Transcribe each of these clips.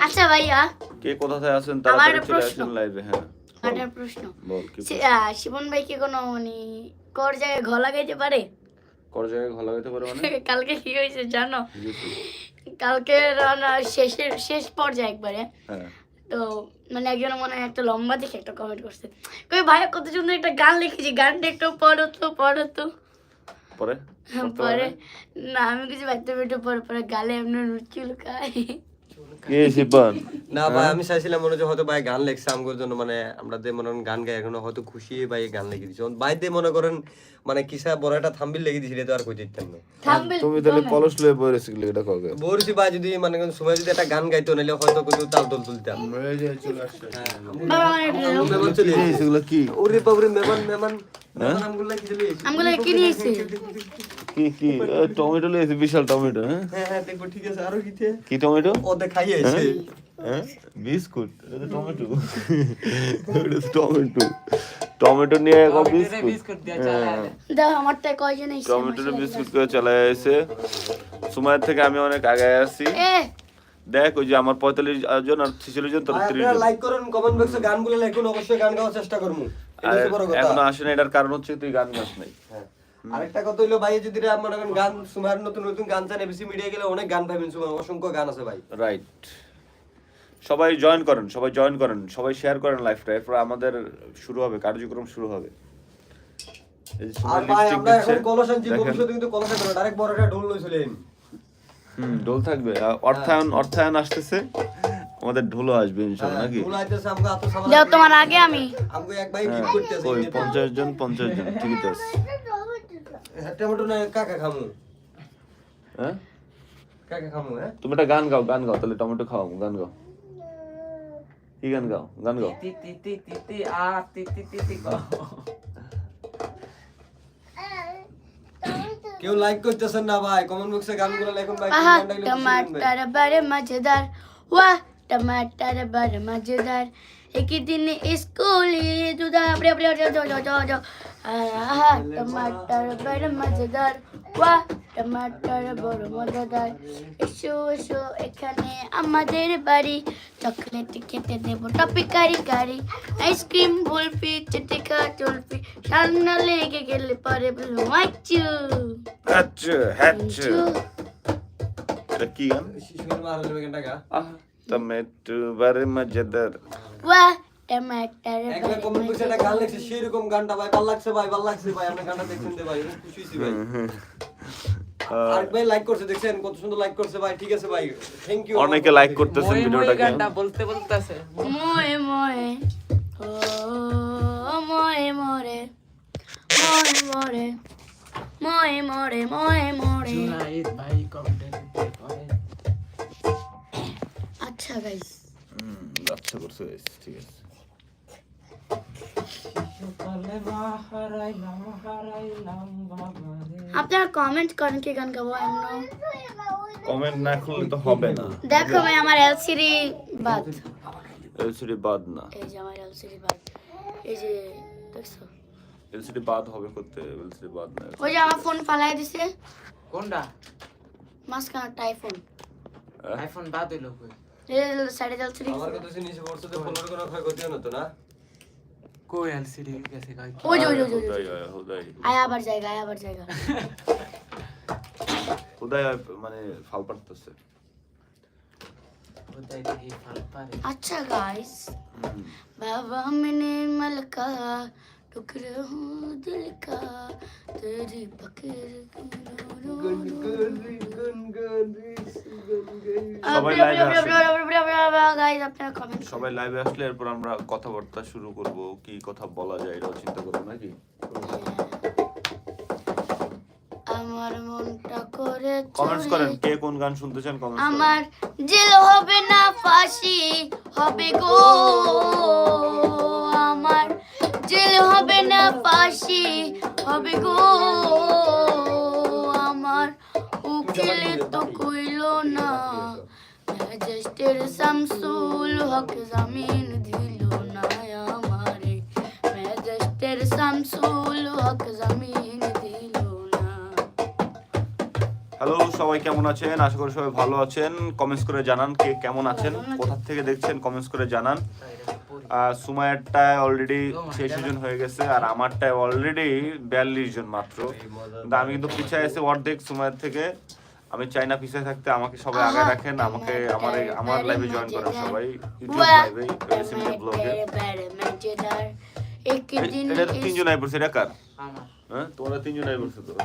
আচ্ছা ভাইয়া কে কোথায় আছেন তাড়াতাড়ি একটা চলে প্রশ্ন। লাইভে হ্যাঁ। একটা প্রশ্ন। বল কি শিবন ভাই কি কোনো মানে কর জায়গায় ঘ লাগাইতে পারে? কর জায়গায় ঘোলা হইতে পারে মানে? কালকে কি হয়েছে জানো। কালকে শেষের শেষ পর্যায়ে একবারে। হ্যাঁ। তো মানে একজন মনে হয় একটা লম্বা দেখে একটা কমেন্ট করছে। কই ভাই কত সুন্দর একটা গান লিখেছি। গানটা একটু পড়ো তো পড়ো তো। পরে? পরে। না আমি কিছু ভাবতে পেটে পরে পরে গালে এমনি চুলকায় কে শিবান না ভাই আমি চাইছিলাম মনে হচ্ছে হয়তো ভাই গান লেখছে আমগোর জন্য মানে আমরা যে মনে গান গাই এখন হয়তো খুশি ভাই গান লিখে দিচ্ছে ভাই দিয়ে মনে করেন মানে কিসা বড় একটা থাম্বিল লেগে দিছিল তো আর কই দিতাম না তুমি তাহলে কলস লয়ে বই এটা কবে বলছি ভাই যদি মানে কোন সময় যদি একটা গান গাইতো নাহলে হয়তো কিছু তাল তোল তুলতাম। আমার কি? ওরে বাবরে মেমন মেমন মেমন আমগুলা কি চলে এসেছে। কি নিয়েছি কি কি? টমেটো বিশাল টমেটো হ্যাঁ? হ্যাঁ হ্যাঁ দেখো ঠিক আছে আরও কিতে কি টমেটো? ও দেখাই আছে হ্যাঁ? Biscuit tomato. টমেটো। টমেটো নিয়ে এক বিস্কুট। দাও কয়জন এসেছে টমেটোর বিস্কুট করে চলে এসে। সময়ের থেকে আমি অনেক আগে আছি এ! দেখ ওই যে আমার পঁয়তাল্লিশ জন আর ছিচল্লিশ জন তোর ত্রিশ জন। লাইক করুন কমেন্ট বক্সে গানগুলো লিখুন অবশ্যই গান গাওয়ার চেষ্টা করব। এখনও আসে না এটার কারণ হচ্ছে তুই গান গাস নাই। হ্যাঁ। আরেকটা কথা হইল ভাই যদি মনে করেন গান সুমার নতুন নতুন গান চান এবিসি মিডিয়া গেলে অনেক গান পাবেন সুমার অসংখ্য গান আছে ভাই। রাইট সবাই জয়েন করেন সবাই জয়েন করেন সবাই শেয়ার করেন লাইফটা এরপর আমাদের শুরু হবে কার্যক্রম শুরু হবে। আর ভাই আমরা এখন দিচ্ছে, জি ভবিষ্যতে কিন্তু কলসান করব ডাইরেক্ট বড় একটা ঢোল হুম থাকবে। অর্থায়ন অর্থায়ন আসতেছে। আমাদের ঢোলও আসবে ইনশাল্লাহ নাকি? ঢোল আইতেছে আমগো আতো সামাল তোমার আগে আমি। আমগো এক ভাই হ্যাঁ, গিফট করতেছে। ওই পঞ্চাশ জন পঞ্চাশ জন ঠিকই আছে। টমেটো না কাকা খামু হ্যাঁ কাকা খামু হ্যাঁ তুমি একটা গান গাও গান গাও তাহলে টমেটো খাও গান গাও কি গান গাও গান গাও তি তি তি তি তি আ তি তি তি তি গাও কেউ লাইক করতেছেন না ভাই কমেন্ট বক্সে গানগুলো লেখুন ভাই টমাটার বারে মজেদার ওয়াহ টমাটার বারে মজেদার একই দিন স্কুলে দুধা आया है टमाटर बड़े मज़ेदार वाह टमाटर बड़े मज़ेदार इशु इशु इखने अमादेर बारी चॉकलेट खेते देवो टॉपिक कारी कारी आइसक्रीम बुल्फी चिटिका चुल्फी शानना लेके गले पारे बुलो अच्छू अच्छू हैच्छू रखी हम शिशुर मारने में क्या टमेटर बड़े मज़ेदार वाह মানে সেরকম গানটা ভাই ভাই ভাই গানটা ভাই খুশি ভাই। আর ভাই লাইক করছে দেখছেন? কত সুন্দর লাইক করছে ভাই ঠিক আছে ভাই থ্যাংক ইউ অনেকে লাইক করতেছেন ভিডিওটাকে। গানটা বলতে বলতেছে। ময়ে ও ময়ে মরে ময়ে মরে ময়ে মরে ময়ে মরে। ভাই আচ্ছা গাইস আচ্ছা করছে গাইস ঠিক আছে। আপনারা কমেন্ট করেন কি গান গাবো এমন। কমেন্ট না করলে তো হবে না। দেখো ভাই আমার এলসিডি বাদ। এলসিডি বাদ না। এই যে আমার এলসিডি বাদ। এই যে দেখছ? এলসিডি বাদ হবে করতে এলসিডি বাদ না। ওই যে আমার ফোন ফালাই দিছে। কোনটা? মাঝখানে টাইফোন আইফোন বাদ হইল কই? এই সাইডে এলসিডি আমার কথা শুনে নিচে পড়ছে তো ফোনের কোনো ক্ষয়ক্ষতি হতো না? কই এলসিডি গেছে কই ওই যে ওই যে ওই যে, ওই যে হুদাই আয়, হুদাই আয় আবার জায়গা আয় আবার জায়গা হুদাই আয়, মানে ফাল পারতেছে ওটাই দেখি ফাল পারে अच्छा गाइस बाबा मैंने मलका टुकड़ा हूँ दिल का तेरी पकड़ সবাই live এ আসুন। গাইস আপনারা কমেন্ট সবাই লাইভে আসলে এরপর আমরা কথাবার্তা শুরু করব কি কথা বলা যায় এটাও চিন্তা করবো নাকি আমার মনটা করে কমেন্টস চুরি। করেন কে কোন গান শুনতে চান কমেন্টস করেন আমার জেল হবে না ফাঁসি হবে গো হবে গো। আমার উকিল তো কইল না। ম্যাজিস্ট্রেট শামসুল হক জামিন দিল না আমারে। ম্যাজিস্ট্রেট শামসুল হক জামিন দিল না। হ্যালো সবাই কেমন আছেন? আশা করি সবাই ভালো আছেন। কমেন্টস করে জানান কে কেমন আছেন কোথা থেকে দেখছেন? কমেন্টস করে জানান। সুমায়েরটা অলরেডি ছেষট্টি জন হয়ে গেছে আর আমারটা অলরেডি বিয়াল্লিশ জন মাত্র। কিন্তু আমি কিন্তু পিছিয়ে এসে অর্ধেক সুমায়ের থেকে। আমি চাই না পিছিয়ে থাকতে আমাকে সবাই আগে রাখেন আমাকে আমার আমার লাইভে জয়েন করেন সবাই ইউটিউব লাইভে এটা তো তিনজন আই পড়ছে এটা কার? হ্যাঁ? তোমরা তিনজন আই পড়ছো তো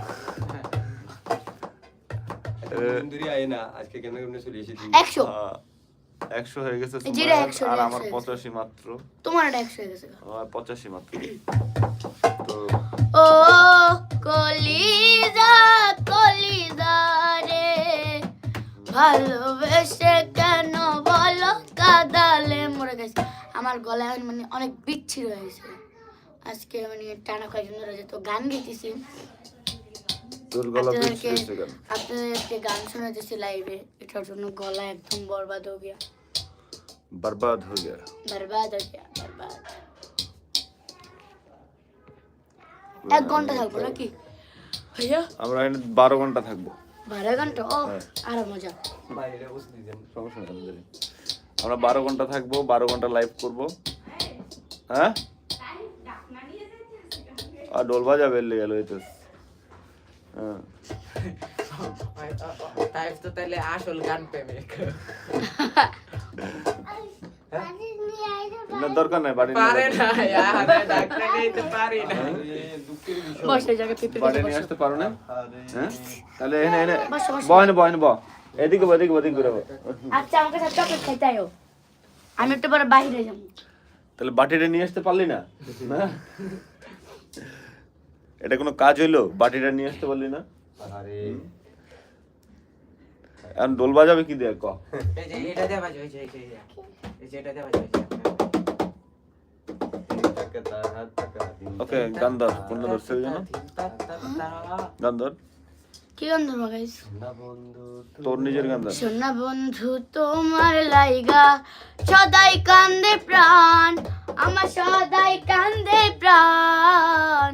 আজকে কেন কেমনে চলে এসেছি একশো হয়ে গেছে যেটা একশো, আর আমার পঁচাশি মাত্র। তোমার এটা একশো হয়ে গেছে আমার পঁচাশি মাত্র। তো ও কলিজা কলিজা রে ভালোবেসে কেন বলো কাদালে? মরে গেছে। আমার গলায় এখন মানে অনেক বিচ্ছির হয়েছে। আজকে মানে টানা কয়েকজন ধরে তো গান গেতেছি তোর গলা বেশ আপনাদেরকে বেশ গান আপনাদেরকে গান শোনাতেছি লাইভে এটার জন্য গলা একদম বরবাদ হয়ে গিয়া बर्बाद हो गया বরবাদ হয়ে গিয়া বরবাদ এক ঘন্টা থাকবো নাকি ভাইয়া আমরা এখানে বারো ঘন্টা থাকবো বারো ঘন্টা ও হ্যাঁ। আরো মজা বাইরে বসে দিতেন সমস্যা নেই আমাদের। আমরা বারো ঘন্টা থাকবো বারো ঘন্টা লাইভ করব হ্যাঁ আর ডোল বাজাবে লেগে লইতে হ্যাঁ তাই তো তাহলে আসল গান প্রেমিক না দরকার নাই বাড়ি পারে নিয়ে না। আরে ডাক্তার তো পারি না দুঃখের বিষয়। বসে জায়গা পিপি বাড়ি নিয়ে আসতে পারো না? হ্যাঁ? তাহলে এনে এনে। বসো, বসো। বহেন বহেন ব এদিকে এদিকে এদিকে ঘুরে আচ্ছা আমাকে সাথে চকলেট খাইতে আয়ো। আমি একটু পরে বাইরে যাব। তাহলে বাটিটা নিয়ে আসতে পারলি না? না এটা কোনো কাজ হইল? বাটিটা নিয়ে আসতে পারলি না? আরে এখন ডোল বাজাবে কি দিয়ে? ক? এই যে এটা দেবা যায় এই যে এই যে এই যে। এটা দেবা যায় টাকা তার হাত টাকা দিন ওকে কোনটা ধরছে জন্য কি গান ধরবো গাইস তোর নিজের গান সোনা বন্ধু তোমার লাইগা সদাই কান্দে প্রাণ। আমার সদাই কান্দে প্রাণ।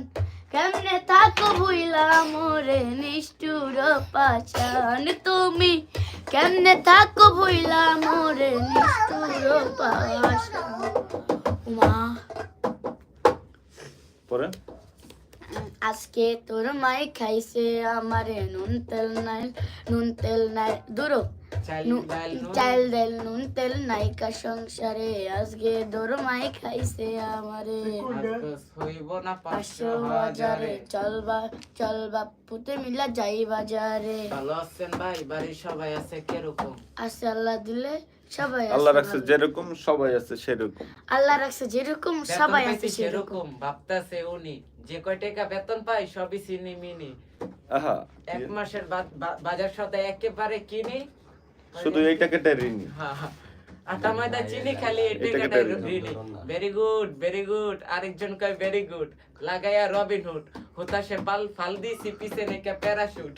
কেমনে থাকো ভুইলা মোরে নিষ্ঠুর পাচান তুমি? কেমনে থাকো ভুইলা মোরে নিষ্ঠুর পাশান উমা পরে? আজকে তোর মাই খাইছে আমারে নুন তেল নাই নুন তেল নাই। দূরো। চাইল নু- ডাল চাল ডাল নুন তেল নাইকা সংসারে আজকে তোর মাই খাইছে আমারে হইব না পাঁচশো হাজারে চলবা চলবা পুতে মিলা যাই বাজারে ভালো আছেন ভাই বাড়ির সবাই আছে কীরকম আসে আল্লাহ দিলে সবাই আল্লাহ রাখছে যেরকম সবাই আছে সেরকম আল্লাহ রাখছে যেরকম সবাই আছে সেরকম ভাবতাছে উনি যে কয় টাকা বেতন পাই সবই চিনি মিনি আহা এক মাসের বাজার সদাই একেবারে কিনি শুধু এইটাকে টেরিনি হ্যাঁ, হ্যাঁ। আটা ময়দা চিনি খালি। ঋণী। ভেরি গুড ভেরি গুড আরেকজন কয় ভেরি গুড লাগাইয়া রবিন হুড হতাশে পাল নেকে প্যারাশুট।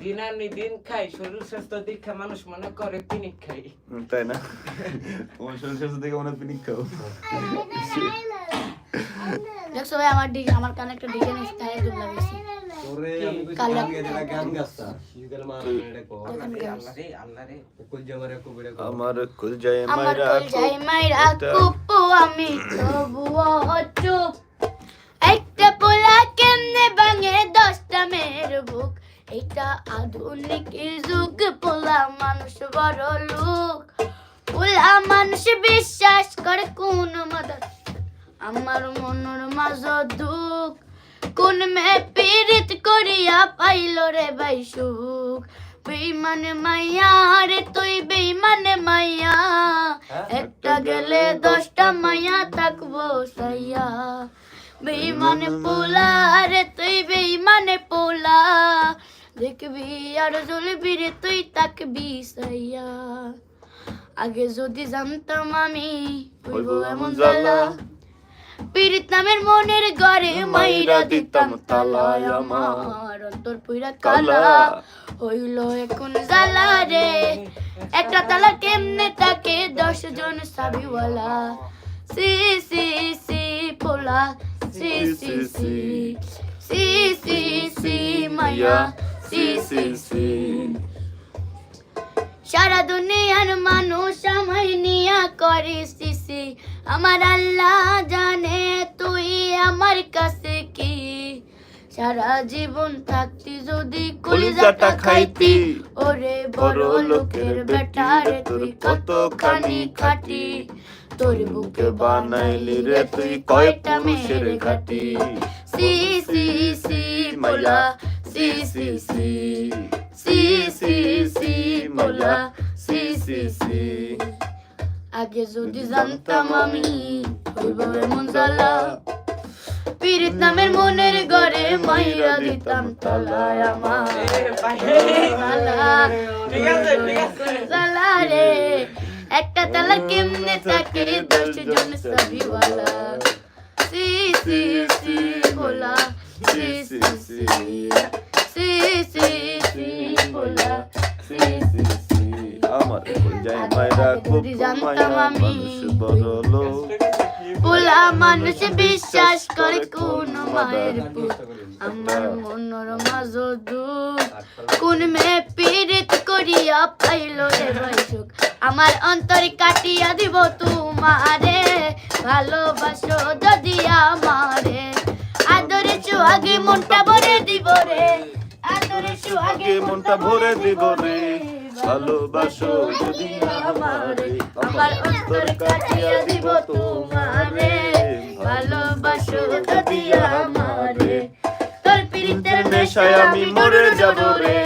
দিনানি দিন খাই শরীর স্বাস্থ্য দীক্ষা মানুষ মনে করে পিনিক খাই। তাই না? তোমার শরীর স্বাস্থ্য দেখে মনে হয় পিনিক খাও। দেখছ ভাই আমার আমার কানে একটা ডিজে নিচ্ছে তাই দুল আমি গান কো আল্লাহ রে কুল জামারে কো বেড়ে আমার কুল যায় আমার মাইরা কল যাই মাইরা কুপু আমি তবুও চুপ একটা পোলা কেমনে ভাঙে দশটা মেয়ের বুক এটা আধুনিক যুগ পোলা মানুষ বড় লোক পোলা মানুষ বিশ্বাস করে কোন মদত আমার মনের মাঝ দুঃখ কোন মে পীড়িত করিয়া পাইল রে ভাই সুখ? বেইমানে মাইয়া রে তুই বেইমানে মাইয়া। একটা গেলে দশটা মাইয়া থাকব সাইয়া। বেইমানে পোলা রে তুই বেইমানে পোলা। দেখবি আর জ্বলবি রে তুই তাকবি সাইয়া। আগে যদি জানতাম আমি এমন জ্বালা পীড়িত নামের মনের ঘরে মাইরা দিতাম তালায় আমার অন্তর পুইরা কালা। হইল এখন জ্বালা রে। একটা তালা কেমনে তাকে? দশ জন সাবিওয়ালা। সি সি সি পোলা। সি সি সি। সি সি সি মায়া সি সি সি। সারা দুনিয়ার মানুষ আমায় নিয়া করে সিসি আমার আল্লাহ জানে তুই আমার কাছে কি। সারা জীবন থাকতি যদি কলিজাটা খাইতি। ওরে বড় লোকের বেটা রে তুই কতখানি খাটি। তোর বুকে বানাইলি রে তুই কয়টা মেয়ের ঘাটি সি সি সি মোলা সি সি। সি। সি সি সি মোলা সি সি সি আগে যদি জানতাম আমি হইব এমন জ্বালা পীড়িত নামের মনের ঘরে মাইরা দিতাম তালায় আমার জ্বালা রে একটা তালা কেমনে থাকে দশ জন সবিওয়ালা সি সি সি সি সি সি সি মানুষ বিশ্বাস করে কোন মায়ের আমার মনের মাঝো দুঃখ কোন মেয়ে পীড়িত করিয়া পাইল রে ভাই সুখ? আমার অন্তর কাটিয়া দিব তোমারে। ভালোবাসো যদি আমারে। আদরে আগে মনটা ভরে দিব রে। আদরে আগে মনটা ভরে দিব রে। ভালোবাসো যদি আমারে আমার অন্তর কাটিয়া দিব তোমারে। ভালোবাসো যদি আমারে। তোর পীড়িতের নেশায় আমি মরে যাব রে।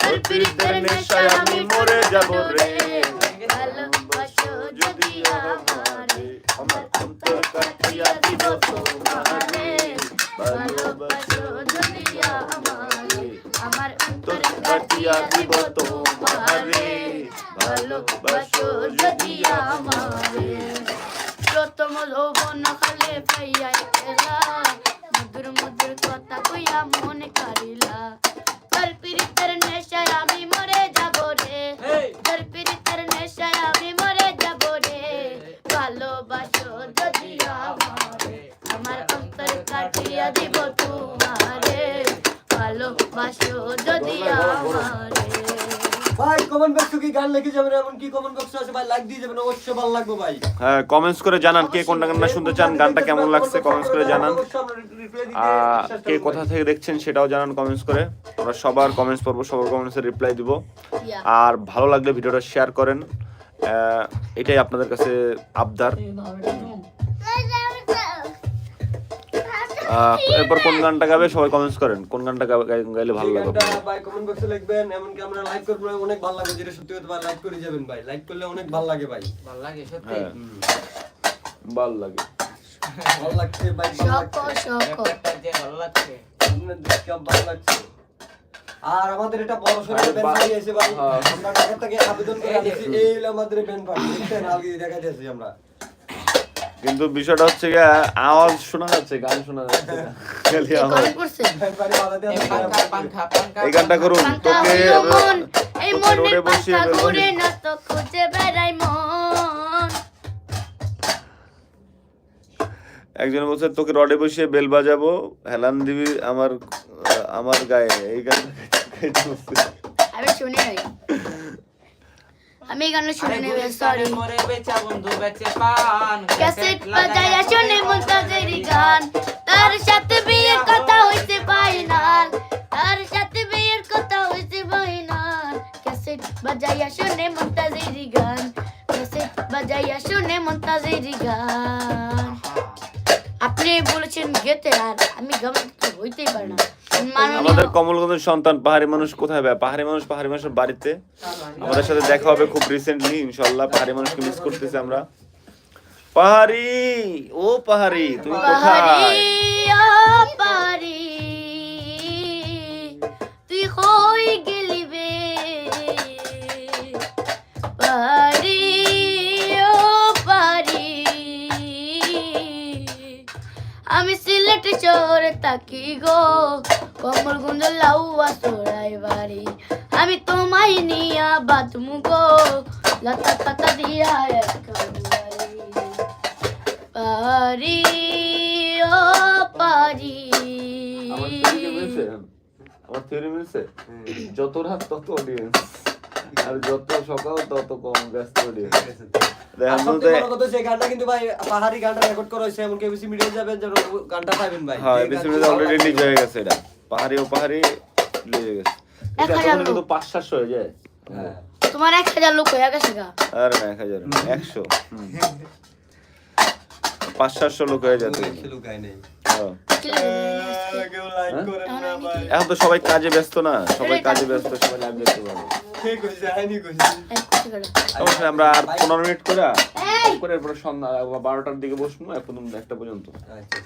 তোর পীড়িতের নেশায় আমি মরে যাব রে। গান লিখে যাবেন এমন কি কমেন্ট বক্স আছে ভাই? লাইক দিয়ে যাবেন অবশ্যই ভালো লাগবে ভাই। হ্যাঁ কমেন্টস করে জানান কে কোনটা গানটা শুনতে চান গানটা কেমন লাগছে কমেন্টস করে জানান। কে কোথা থেকে দেখছেন সেটাও জানান কমেন্টস করে। আমরা সবার কমেন্টস পড়ব সবার কমেন্টসের রিপ্লাই দিব। আর ভালো লাগলে ভিডিওটা শেয়ার করেন। এটাই আপনাদের কাছে আবদার। এরপর কোন গানটা গাবে? সবাই কমেন্টস করেন। কোন গানটা গাবে- গাইলে ভালো লাগবে? ভাই কমেন্ট বক্সে লিখবেন এমনকি আমরা লাইক করব অনেক ভালো লাগবে যেটা সত্যি কথা ভাই লাইক করে যাবেন ভাই। লাইক করলে অনেক ভালো লাগে ভাই। ভালো লাগে সত্যি? হ্যাঁ। ভালো লাগে। ভালো লাগছে ভাই ভালো শক লাগছে। ভালো লাগছে। আর আমাদের এটা বড় সড়ো আরে ব্যান্ড বা- পাই আছে ভাই। হ্যাঁ। আমরা ঢাকা থেকে আবেদন করে এই আমাদের ব্যান্ড পাই দেখছেন আগে দেখা যাচ্ছে আমরা। কিন্তু বিষয়টা হচ্ছে গিয়ে আওয়াজ শোনা যাচ্ছে গান শোনা যাচ্ছে। খালি আওয়াজ। এই গানটা করুন। তোকে এই রোডে বসিয়ে ঘুরে না তো খুঁজে বেড়াই মন। একজন বলছে তোকে রডে বসিয়ে বেল বাজাবো হেলান দিবি আমার আমার গায়ে। এই গান আমি শুনি নাই আমি গানে শুনে গুলিস্তানে সরি মোরে বেচা বন্ধু বেচে পান ক্যাসেট বাজায়া শুনে মুনতাজেরি গান। তার সাথে বিয়ের কথা হইছে ফাইনাল তার সাথে বিয়ের কথা হইছে ফাইনাল ক্যাসেট বাজায়া শুনে মুনতাজেরি গান। ক্যাসেট বাজায়া শুনে মুনতাজেরি গান। আপনি বলেছেন গেতে আর আমি গান তো হইতেই পারে না। আমাদের কমলগঞ্জের সন্তান পাহাড়ি মানুষ কোথায় ভাই? পাহাড়ি মানুষ পাহাড়ি মানুষের বাড়িতে? আমাদের সাথে দেখা হবে খুব রিসেন্টলি ইনশাল্লাহ পাহাড়ি মানুষকে মিস করতেছি আমরা? পাহাড়ি! ও পাহাড়ি তুমি কোথায়? সিলেট শহরে থাকি গো। কমলগঞ্জ লাউয়া সোড়াই বাড়ি। আমি তোমায় নিয়া বাতমু গো। লতা পাতা দিয়া পারি ও পারি। আমার আমার থিওরি মিলছে? যত রাত তত অডিয়েন্স আর যত সকাল তত কম ব্যস্ত অডিয়েন্স আর দেখেন সবথেকে বলতে বড় কথা হচ্ছে, এই গানটা কিন্তু ভাই পাহাড়ি গানটা রেকর্ড করা হয়েছে এমনকি এবিসি মিডিয়া যাবেন যেন গানটা পাবেন ভাই। হ্যাঁ যে এপিসোডে অলরেডি লিক হয়ে গেছে এটা। পাহাড়ি ও পাহাড়ি লেগে গেছে। এক হাজার কিন্তু পাঁচ সাতশো হয়ে যায়। হ্যাঁ। তোমার এক হাজার লোক হয়ে গেছে গা। আরে না এক হাজার একশো। পাঁচ সাতশো লোক হয়ে নেই। হ্যাঁ। হ্যাঁ? করেন না ভাই। এখন তো সবাই কাজে ব্যস্ত না। সবাই কাজে ব্যস্ত সবাই লাইভ করে। অবশ্যই আমরা আর পনেরো মিনিট করে! করে এরপরে সন্ধ্যা বারোটার দিকে বসবো এখন একটা পর্যন্ত আচ্ছা, আচ্ছা।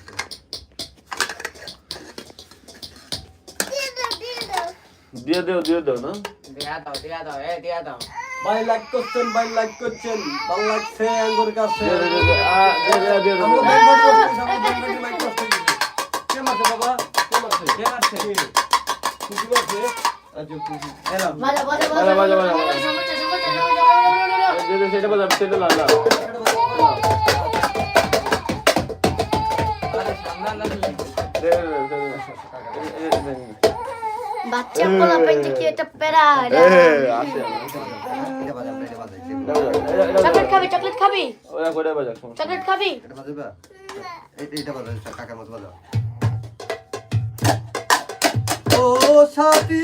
দিয়ে দেও দিয়ে দেও না দিয়া দাও দিয়া দাও এ দিয়া দাও ভাই লাইক করছেন ভাই লাইক করছেন ভালো লাগছে আঙ্গুর কাছে বাবা? খুশি মারছে? আচ্ছা, খুশি। এলাম। বাজা, বাজা, বাজা, সেটা বাজাও, সেটা লাগা আরে সামনে না বাচ্চা পোলা পেন্টে কি এটা। এটা বাজা, এটা বাজা, চকলেট খাবি চকলেট খাবি চকলেট খাবি এটা বাজাবা? এটা- এটা বাজা, কাকার মতো বাজা। ও সাথী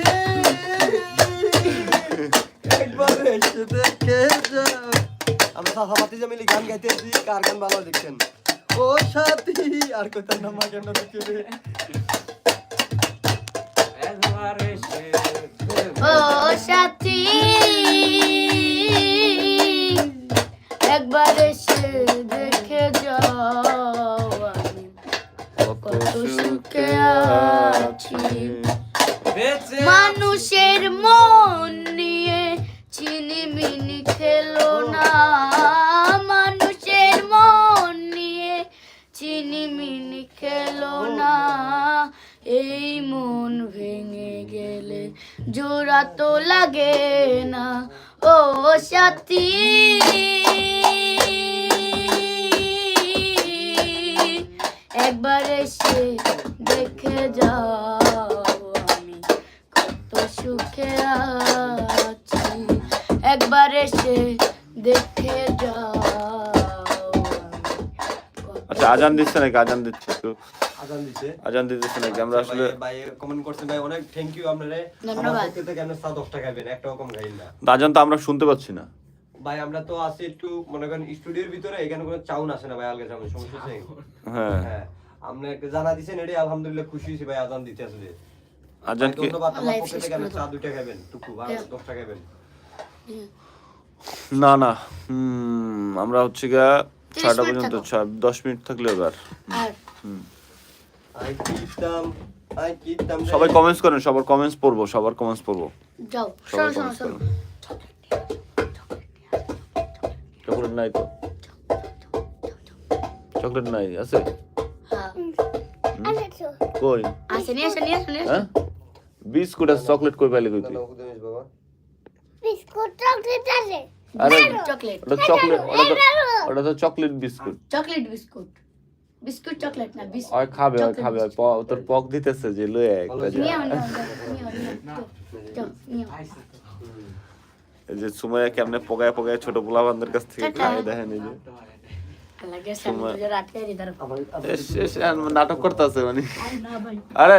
একবার এসে দেখে যাও। আমরা ভাতিজা মিলে গান গাইতেছি কার গান ভালো দেখছেন ও সাথী আর কোথায় নামা কেন দেখে একবার এসে দেখে যাও আমি কত সুখে আছি। একবার এসে দেখে যাও আচ্ছা আজান দিচ্ছে নাকি? আজান দিচ্ছে একটু। আজান দিছে আজান দিতেছে নাকি? আমরা আসলে ভাই- কমেন্ট করছেন ভাই অনেক থ্যাংক ইউ আপনারে। ধন্যবাদ। আমার পক্ষ থেকে আপনার চা দশ টাকা খাইবেন একটা কম খাইন না। আজান তো আমরা শুনতে পাচ্ছি না। ভাই আমরা তো আছি একটু মনে করেন স্টুডিওর ভিতরে এখানে কোনো চাউন আসে না ভাই আলগা চাউন সমস্যা আছে হ্যাঁ। হ্যাঁ আপনাকে জানা দিছেন এটাই আলহামদুলিল্লাহ খুশি হয়েছি ভাই আজান দিতে আসলে। আজান কি? ধন্যবাদ আমার পক্ষ থেকে চা। দুইটা খাবেন টুকু বা হ্যাঁ। দশ টাকা খাবেন না না হুম আমরা হচ্ছে গা ছয়টা পর্যন্ত। দশ মিনিট থাকলে এবার। আর। সবাই কমেন্টস করেন সবার কমেন্টস পড়ব সবার কমেন্টস পড়ব। যাও চকলেট নাই তো? চকলেট নাই আছে? হ্যাঁ কই? আসে নিয়ে আসে নিয়ে আসে নিয়ে আসে। হ্যাঁ? বিস্কুট আর চকলেট কই পাইলে কই বিস্কুট চকলেট আছে। আরে চকলেট। ওটা চকলেট ওটা তো chocolate biscuit. Chocolate biscuit. Biscuit chocolate না বিস্কুট ওই খাবে ওই খাবে তোর পক দিতেছে যে লয়ে একটা যা। যে সুমাইয়া কেমনে পগায় পগায় ছোট পোলাবানদের কাছ থেকে খাই খায় দেখেন এই যে নাটক করতেছে মানে। আরে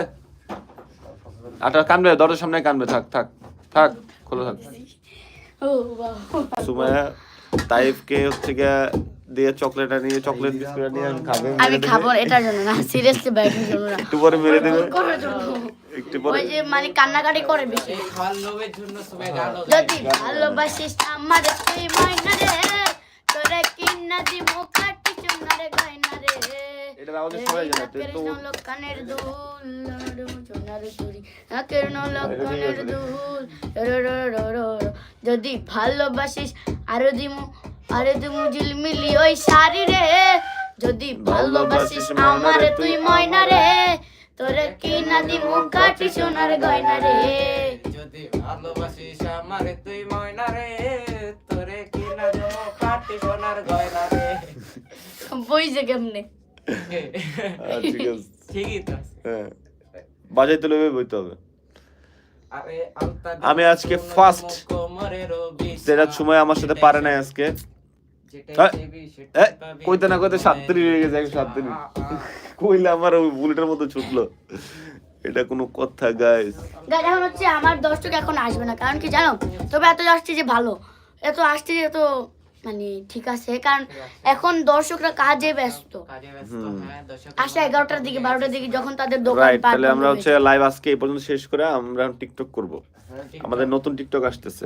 আটা কানবে দরজার সামনে কানবে থাক থাক থাক খোলো থাক। সুমাইয়া তাইফকে হচ্ছে গিয়া দিয়ে চকলেট নিয়ে চকলেট বিস্কুট নিয়ে এখন খাবে আমি খাব এটার জন্য না সিরিয়াসলি জন্য না। একটু পরে মেরে দেবে। একটু পরে। ওই যে মানে কান্নাকাটি করে বেশি। জন্য সবাই গানও যদি ভালোবাসিস আমার তুই মাইনা রে তোরে কিনা দিব কাটি চুনারে গয়না রে। সবাই জানে, তো- দুল চুরি নাকের দুল রো রো। যদি ভালোবাসিস আরও দিমু আরে তুমি ঝিলমিলি ওই শাড়ি রে। যদি ভালোবাসিস আমারে তুই ময়না রে। তোরে কিনা দিমু কাটি সোনার গয়না রে। যদি ভালোবাসিস আমারে তুই ময়না রে। তোরে কিনা দেবো কাটি সোনার গয়না রে। বইছে কেমনে? হ্যাঁ, ঠিক আছে। ঠিকই তো। হ্যাঁ বাজাইতে লইবে বইতে হবে। আমি আজকে ফার্স্ট সেটা সময় আমার সাথে পারে নাই আজকে। কইতে না কইতে সাতত্রিশ হয়ে গেছে একশো সাতত্রিশ কইলে আমার ওই বুলেটের মতো ছুটলো। এটা কোনো কথা গাইস গাইজ এখন হচ্ছে আমার দর্শক এখন আসবে না কারণ কি জানো? তবে এত আসছে যে ভালো। এত আসছে যে এত মানে ঠিক আছে কারণ এখন দর্শকরা কাজে ব্যস্ত কাজে ব্যস্ত, হ্যাঁ, আসে এগারোটার দিকে বারোটার দিকে যখন তাদের দোকান তাহলে আমরা হচ্ছে লাইভ আজকে এই পর্যন্ত শেষ করে আমরা টিকটক করব। হ্যাঁ, আমাদের নতুন টিকটক আসতেছে।